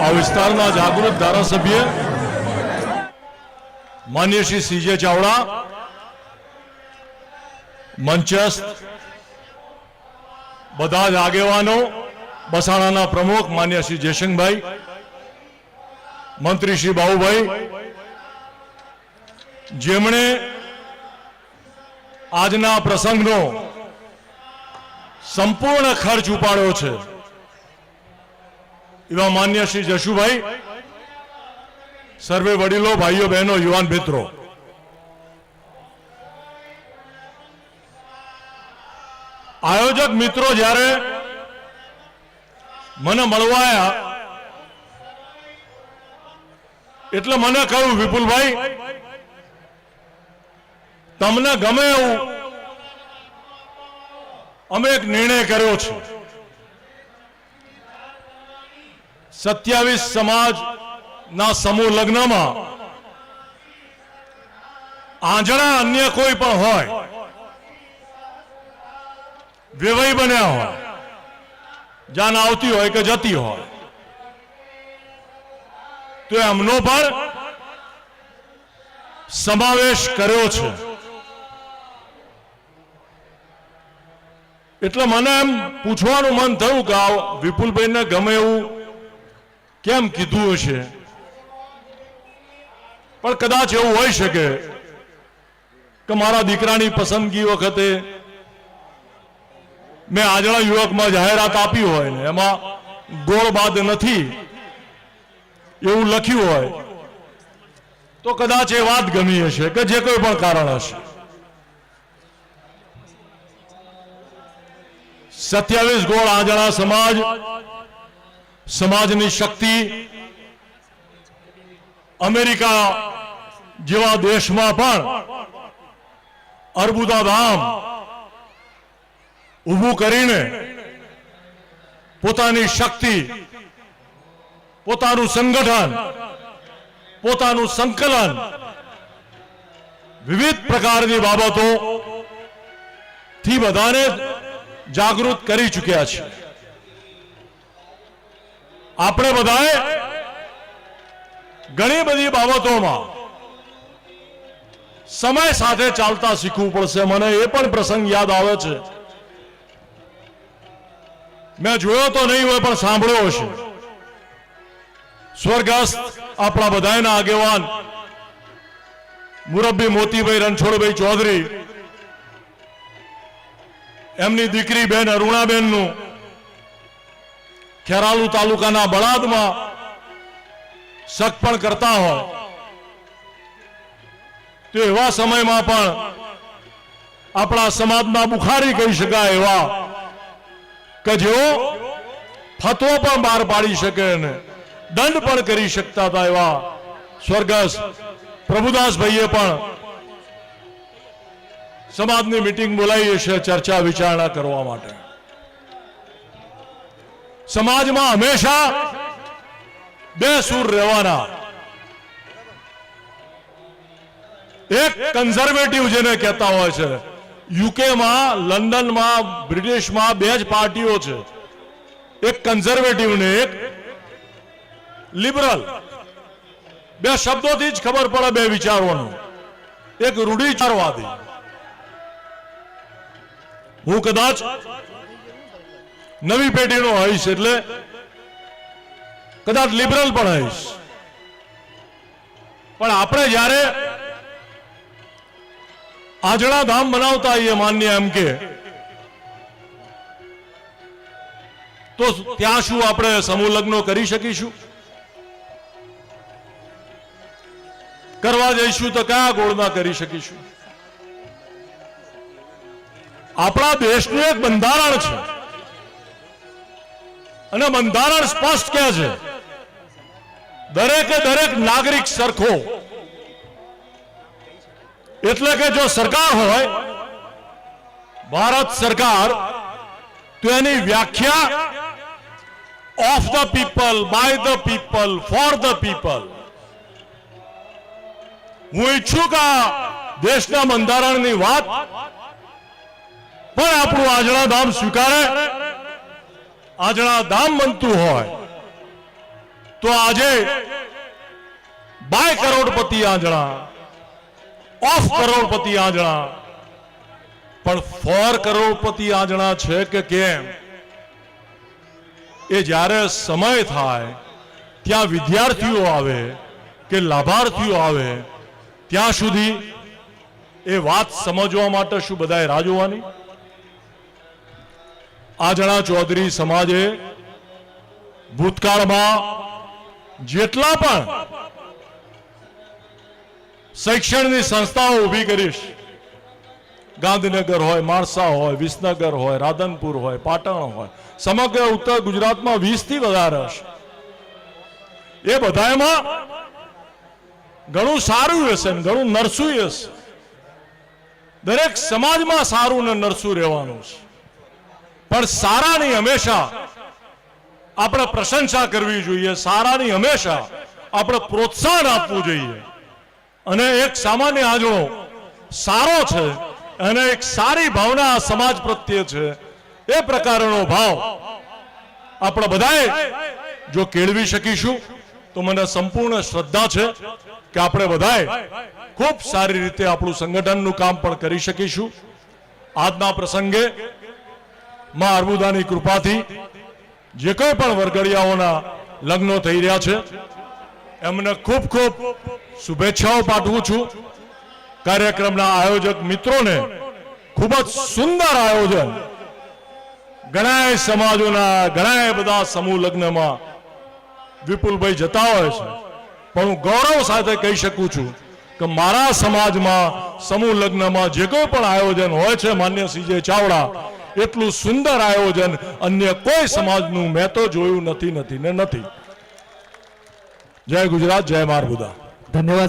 આ વિસ્તારના જાગૃત ધારાસભ્ય માન્ય શ્રી સીજે ચાવડા મંચસ્થ બધા જ આગેવાનો બસાણાના પ્રમુખ માન્ય શ્રી જયશંકભાઈ મંત્રી શ્રી બાહુભાઈ જેમણે આજના પ્રસંગનો સંપૂર્ણ ખર્ચ ઉપાડ્યો છે એવા માન્ય શ્રી જશુભાઈ, સર્વે વડીલો, ભાઈઓ, બહેનો, યુવાન મિત્રો. આયોજક મિત્રો જ્યારે મને મળવાયા, એટલે મને કહ્યું, વિપુલભાઈ, તમને ગમે એવું અમે એક નિર્ણય કર્યો છે. સત્યાવીસ સમાજ ના સમૂહ લગ્નમાં. આંજણા અન્ય કોઈ પણ હોય વિવય બન્યા હોય જાન આવતી હોય કે જતી હોય, તો એમનો પણ સમાવેશ કર્યો છે. એટલે મને એમ પૂછવાનું મન થયું કે વિપુલભાઈને ગમે એવું કેમ કીધું હશે? પણ કદાચ એવું હોઈ શકે કે મારા દીકરાની પસંદગી વખતે મેં આજના યુવકમાં જાહેરાત આપી હોય ને, એમાં ગોળ બાદ નથી એવું લખ્યું હોય, તો કદાચ એ વાત ગમી હશે કે જે કોઈ પણ કારણ હશે. સત્યાવીસ ગોળ આજણા સમાજ સમાજની શક્તિ અમેરિકા જેવા દેશમાં પણ અર્બુદા ધામ ઊભું કરીને પોતાની શક્તિ, પોતાનું સંગઠન, પોતાનું સંકલન, વિવિધ પ્રકારની બાબતો થી બધાને જાગૃત કરી ચૂક્યા છે. આપણે બધાએ ઘણી બધી બાબતોમાં સમય સાથે ચાલતા શીખવું પડશે. મને એ પણ પ્રસંગ યાદ આવે છે. મેં જોયો તો નહીં હોય, પણ સાંભળ્યો હશે. સ્વર્ગસ્થ આપણા બધાના આગેવાન મુરબ્બી મોતીભાઈ રણછોડભાઈ ચૌધરી, એમની દીકરી બેન અરુણાબેનનું ખેરાલુ તાલુકાના બળાદમાં સગપણ કરતા હોય. તો એવા સમયમાં પણ આપણા સમાજના બુખારી કહી શકાય એવા કે જેઓ ફતવો પણ બહાર પાડી શકે ને દંડ પણ કરી શકતા હતા એવા સ્વર્ગસ્થ પ્રભુદાસભાઈએ પણ સમાજની મિટિંગ બોલાવી છે ચર્ચા વિચારણા કરવા માટે. સમાજમાં હંમેશા બે સૂર રહેવાના. એક કન્ઝર્વેટિવ જેને કહેતા હોય છે. યુકેમાં, લંડનમાં, બ્રિટિશમાં બે જ પાર્ટીઓ છે. એક કન્ઝર્વેટિવ ને એક લિબરલ બે શબ્દોથી જ ખબર પડે બે વિચારોનું. એક રૂઢિચારવાદી. હું કદાચ નવી પેઢીનો હોઈશ એટલે કદાચ લિબરલ પણ હોઈશ પણ આપણે જ્યારે આજણા ધામ બનાવતા આવીએ માન્ય એમ કે, તો ત્યાં શું આપણે સમૂહ લગ્નો કરી શકીશું? કરવા જઈશું તો કયા ગોળના કરી શકીશું? આપણા દેશનું એક બંધારણ છે. અને બંધારણ સ્પષ્ટ કહે છે, દરેકે દરેક નાગરિક સરખો. એટલે કે જો સરકાર હોય, ભારત સરકાર, તો એની વ્યાખ્યા of the people by the people for the people હું ઈચ્છું કે દેશના બંધારણની વાત, પણ આપણું આજના ધામ સ્વીકારે. આજણા ધામ બનતું હોય. તો આજે બાય કરોડપતિ આંજણા, ઓફ કરોડપતિ આંજણા. પણ ફોર કરોડપતિ આંજણા છે કે કેમ? એ જ્યારે સમય થાય, ત્યાં વિદ્યાર્થીઓ આવે કે લાભાર્થીઓ આવે, ત્યાં સુધી એ વાત સમજવા માટે શું બધાએ રાહ જોવાની? આંજણા ચૌધરી સમાજે ભૂતકાળમાં જેટલા પણ શૈક્ષણિક સંસ્થાઓ ઊભી કરીશ ગાંધીનગર હોય, માણસા હોય, વિસનગર હોય, રાધનપુર હોય, પાટણ હોય, સમગ્ર ઉત્તર ગુજરાતમાં વીસથી વધારે હશે. એ બધામાં ઘણું સારું હશે ઘણું નરસું હશે. દરેક સમાજમાં સારું ને નરસું રહેવાનું છે. પણ સારાની હંમેશા આપણે પ્રશંસા કરવી જોઈએ, સારાની હંમેશા આપણે પ્રોત્સાહન આપવું જોઈએ. અને એક સામાન્ય આંજણો સારો છે અને એક સારી ભાવના સમાજ પ્રત્યે છે. એ પ્રકારનો ભાવ આપણે બધાએ જો કેળવી શકીશું, તો મને સંપૂર્ણ શ્રદ્ધા છે કે આપણે બધાએ ખૂબ સારી રીતે આપણું સંગઠનનું કામ પણ કરી શકીશું. આજના પ્રસંગે માં અર્બુદાની કૃપાથી જે કોઈ પણ વરઘડિયાઓના લગ્નો થઈ રહ્યા છે, એમને ખૂબ ખૂબ શુભેચ્છાઓ પાઠવું છું. કાર્યક્રમના આયોજક મિત્રોને ખૂબ જ સુંદર આયોજન. ઘણાય સમાજોના ઘણાય બધા સમૂહ લગ્નમાં વિપુલભાઈ જતા હોય છે. પણ હું ગૌરવ સાથે કહી શકું છું કે મારા સમાજમાં સમૂહ લગ્નમાં જે કોઈ પણ આયોજન હોય છે, માન્ય સીજે ચાવડા એટલું સુંદર આયોજન અન્ય કોઈ સમાજનું મેં તો જોયું નથી નથી ને નથી. જય ગુજરાત, જય મારબુદા ધન્યવાદ.